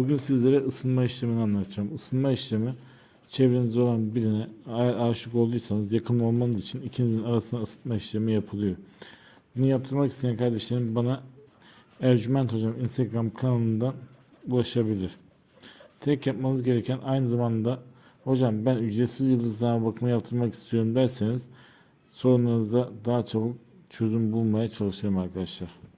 Bugün sizlere ısınma işlemini anlatacağım. Isınma işlemi çevrenizde olan birine aşık olduysanız yakın olmanız için ikinizin arasında ısıtma işlemi yapılıyor. Bunu yaptırmak isteyen kardeşlerim bana Ercüment Hocam Instagram kanalından ulaşabilir. Tek yapmanız gereken aynı zamanda hocam ben ücretsiz yıldızlama bakımı yaptırmak istiyorum derseniz sorunlarınızda daha çabuk çözüm bulmaya çalışırım arkadaşlar.